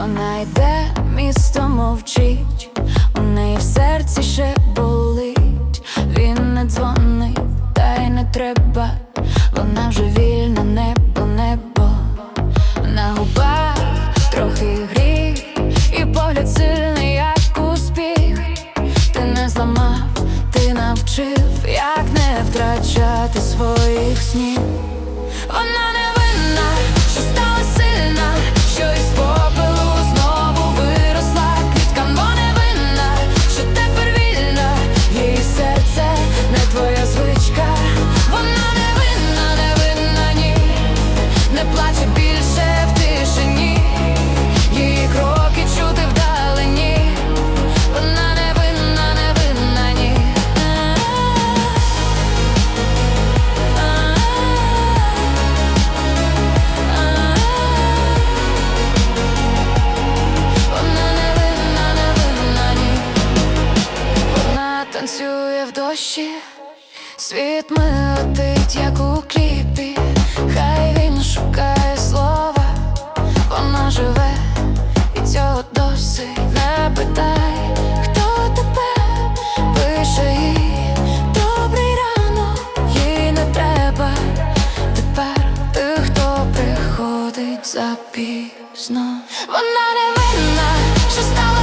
Вона йде, місто мовчить, у неї в серці ще болить. Він не дзвонить, та й не треба. Вона вже вільна, небо, небо. На губах трохи гріх, і погляд сильний, як успіх. Ти не зламав, ти навчив, як не втрачати своїх снів. танцює в дощі, світ милетить, як у кліпі, хай він шукає слова, вона живе і цього досить не питай, хто тебе пише їй? Добрий ранок, не треба. Тепер ти хто приходить запізно, вона не винна, що стала.